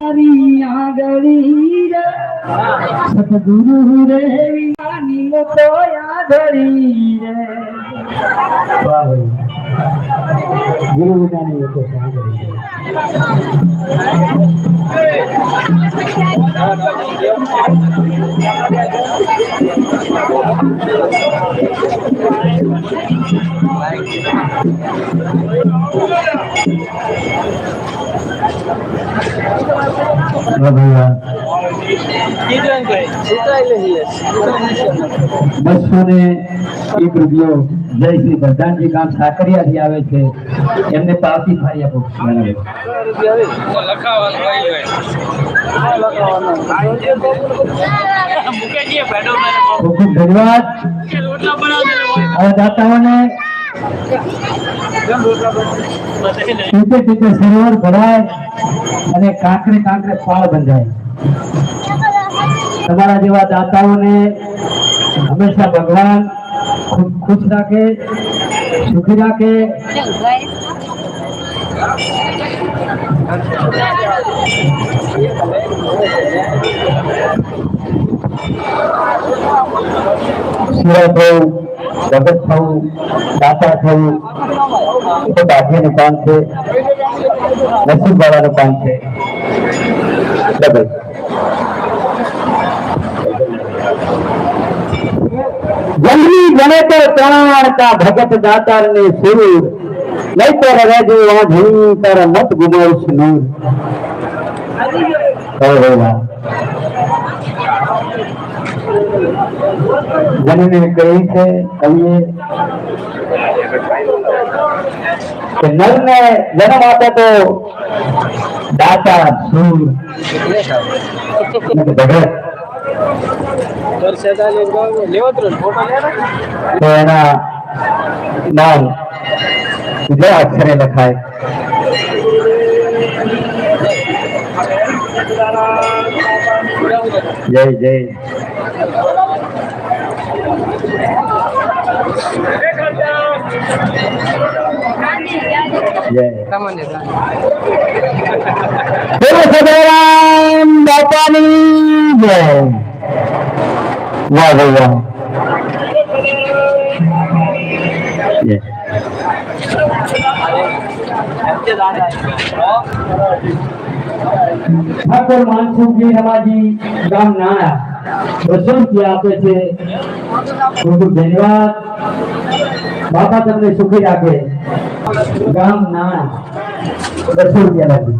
તારી આંગળી રે સતગુરુ રે વિનાની મોટો આગળી રે ગુરુ વિનાની મોટો આગળી રે વાહ બસો ને એક રૂપિયો જય શ્રી પ્રધાનજી ગામ સાકરિયાથી આવે છે. એમને પાવતી ફાળી આપો. ખૂબ ખૂબ ધન્યવાદ. દાતાઓને ટીપે ટીપે સરોવર ભરાય અને કાંકરે કાંકરે પાળ બંધાય. તમારા જેવા દાતાઓને હંમેશા ભગવાન ખુશ રાખે, સુખી રાખે. થવું જગત થવું, દાતા થવું, એ તો ભાગ્યનું કામ છે. નસીબ વાળાનું કામ છે. બરાબર જલ્દી તો ત્રણ કા ભગત દાતાર ને સુર નહીં તો રહેજો વાંધી તારા મત ગુમાવશ નૂર. ઓહો વાહ. જનને કહી છે કવિએ કે નરને જન્મ આપે તો દાતા સુર અને ભગત તો એના નામ જય અક્ષરે લખાય જય જય સદારામ બાપાની જય વાહ ભાઈ વાહ જય. ઠાકોર માનસુખજી રમાજી, ગામ નાણા. બસો રૂપિયા આપે છે. ખૂબ ખૂબ ધન્યવાદ. બાપા તમને સુખી રાખે. ગામ નાણા. બસો રૂપિયા લાગી